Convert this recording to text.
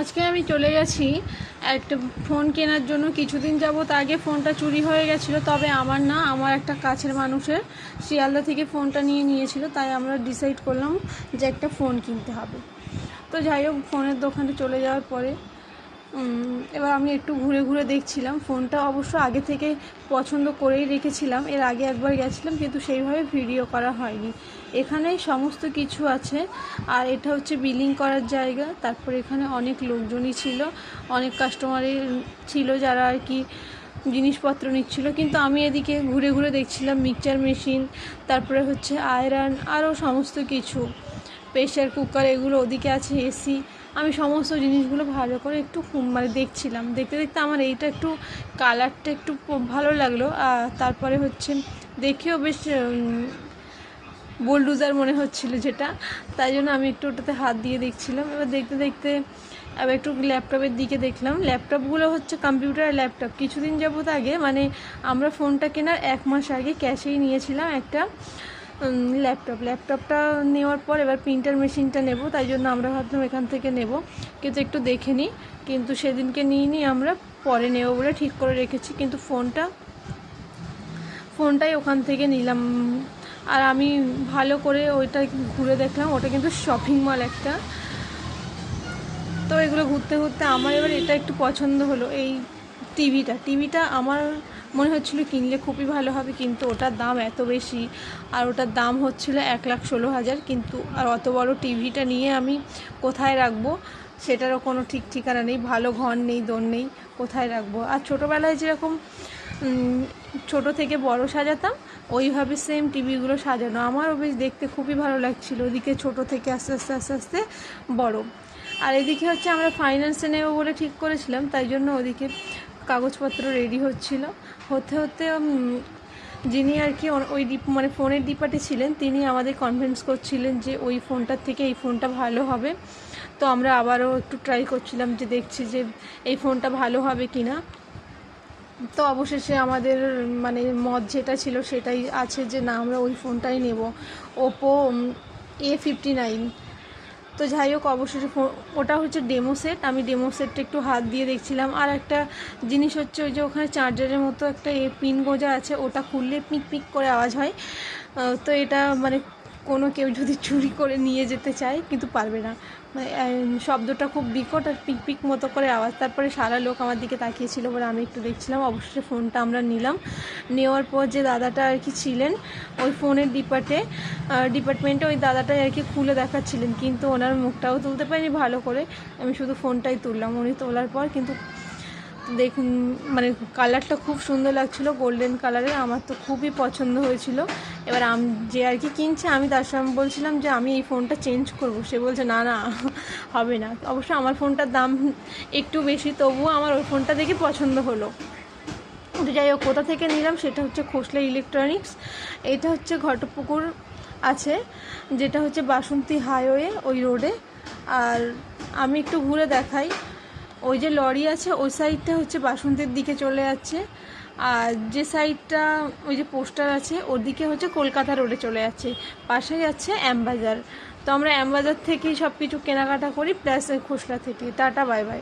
আজকে আমি চলে গেছি একটা ফোন কেনার জন্য। কিছুদিন যাবত আগে ফোনটা চুরি হয়ে গেছিল, তবে আমার না, আমার একটা কাছের মানুষের শিয়ালদা থেকে ফোনটা নিয়ে নিয়েছিল, তাই আমরা ডিসাইড করলাম যে একটা ফোন কিনতে হবে। তো যাই হোক, ফোনের দোকানে চলে যাওয়ার পরে এবার আমি একটু ঘুরে ঘুরে দেখছিলাম। ফোনটা অবশ্য আগে থেকে পছন্দ করেই রেখেছিলাম। এর আগে একবার গেছিলাম, কিন্তু সেইভাবে ভিডিও করা হয়নি। এখানেই সমস্ত কিছু আছে। আর এটা হচ্ছে বিলিং করার জায়গা। তারপর এখানে অনেক লোকজনই ছিল। অনেক কাস্টমারই ছিল যারা আর কি জিনিসপত্র নিচ্ছিল। কিন্তু আমি এদিকে ঘুরে ঘুরে দেখছিলাম মিক্সচার মেশিন, তারপরে হচ্ছে আয়রন, আরও সমস্ত কিছু। প্রেশার কুকার, এগুলো ওদিকে আছে, এসি। আমি সমস্ত জিনিসগুলো ভালো করে একটু মানে দেখছিলাম। দেখতে দেখতে আমার এইটা একটু কালারটা একটু ভালো লাগল। আর তারপরে হচ্ছে দেখেও বেশ বোলডুজার মনে হচ্ছিল যেটা। তাই জন্য আমি একটু ওটাতে হাত দিয়ে দেখছিলাম। এবার দেখতে দেখতে আবার একটু ল্যাপটপের দিকে দেখলাম। ল্যাপটপগুলো হচ্ছে কম্পিউটার ল্যাপটপ। কিছুদিন যাবত আগে মানে আমরা ফোনটা কেনার এক মাস আগে ক্যাশেই নিয়েছিলাম একটা। ল্যাপটপ ল্যাপটপটা নেওয়ার পর এবার প্রিন্টার মেশিনটা নেব, তাই জন্য আমরা ভাবলাম এখান থেকে নেব। কিন্তু একটু দেখে নিই, কিন্তু সেদিনকে নিয়ে নিই আমরা পরে নেব বলে ঠিক করে রেখেছি, কিন্তু ফোনটা, ফোনটাই ওখান থেকে নিলাম। আর আমি ভালো করে ওইটা ঘুরে দেখলাম, ওটা কিন্তু শপিং মল একটা। তো এগুলো ঘুরতে ঘুরতে আমার এবার এটা একটু পছন্দ হলো, এই টিভিটা। টিভিটা আমার মনে হচ্ছিল কিনলে খুবই ভালো হবে, কিন্তু ওটার দাম এত বেশি, আর ওটার দাম হচ্ছিল এক লাখ ষোলো হাজার, কিন্তু আর অত বড় টিভিটা নিয়ে আমি কোথায় রাখব? সেটারও কোনো ঠিক ঠিকানা নেই, ভালো ঘর নেই, দোর নেই, কোথায় রাখব? আর ছোটোবেলায় যেরকম ছোট থেকে বড় সাজাতাম, ওইভাবে সেম টিভিগুলো সাজানো। আমারও বেশ দেখতে খুবই ভালো লাগছিল, ওদিকে ছোট থেকে আস্তে আস্তে আস্তে আস্তে বড়। আর এদিকে হচ্ছে আমরা ফাইন্যান্সে নেব বলে ঠিক করেছিলাম, তাই জন্য ওদিকে কাগজপত্র রেডি হচ্ছিল। হতে হতে যিনি আর কি ওই মানে ফোনের ডিপার্টে ছিলেন, তিনি আমাদের কনভিন্স করছিলেন যে ওই ফোনটার থেকে এই ফোনটা ভালো হবে। তো আমরা আবারও একটু ট্রাই করছিলাম যে দেখছি যে এই ফোনটা ভালো হবে কি না তো অবশেষে আমাদের মানে মত যেটা ছিল সেটাই আছে যে না, আমরা ওই ফোনটাই নেব। ওপো এ ফিফটি নাইন তো যাই হোক, অবশেষে ওটা হচ্ছে ডেমো সেট আমি ডেমো সেটটা একটু হাত দিয়ে দেখছিলাম। আর একটা জিনিস হচ্ছে ওই যে ওখানে চার্জারের মতো একটা এ পিন গোজা আছে, ওটা খুললে পিক পিক করে আওয়াজ হয়। তো এটা মানে কোনো কেউ যদি চুরি করে নিয়ে যেতে চায়, কিন্তু পারবে না। মানে শব্দটা খুব বিকট আর পিক পিক মতো করে আওয়াজ। তারপরে সারা লোক আমার দিকে তাকিয়েছিল বলে আমি একটু দেখছিলাম। অবশ্যই ফোনটা আমরা নিলাম। নেওয়ার পর যে দাদাটা আর কি ছিলেন, ওই ফোনের ডিপার্টে ডিপার্টমেন্টে ওই দাদাটাই আর কি খুলে দেখাচ্ছিলেন। কিন্তু ওনার মুখটাও তুলতে পারিনি ভালো করে। আমি শুধু ফোনটাই তুললাম। উনি তোলার পর কিন্তু দেখুন মানে কালারটা খুব সুন্দর লাগছিল গোল্ডেন কালারের আমার তো খুবই পছন্দ হয়েছিল। এবার আম, যে আর কি কিনছে, আমি তার সঙ্গে বলছিলাম যে আমি এই ফোনটা চেঞ্জ করব। সে বলছে, না না, হবে না। অবশ্য আমার ফোনটার দাম একটু বেশি, তবুও আমার ওই ফোনটা দেখে পছন্দ হলো। তো যাই হোক, কোথা থেকে নিলাম সেটা হচ্ছে খোসলা ইলেকট্রনিক্স এটা হচ্ছে ঘটপুকুর আছে, যেটা হচ্ছে বাসন্তী হাইওয়ে ওই রোডে আর আমি একটু ঘুরে দেখাই। ওই যে লরি আছে, ওই সাইডটা হচ্ছে বাসন্তের দিকে চলে যাচ্ছে। আর যে সাইডটা, ওই যে পোস্টার আছে, ওর দিকে হচ্ছে কলকাতা রোডে চলে যাচ্ছে। পাশে যাচ্ছে অ্যামবাজার তো আমরা অ্যামবাজার থেকেই সব কিছু কেনাকাটা করি, প্লাস খোসলা থেকে। Tata, bye bye.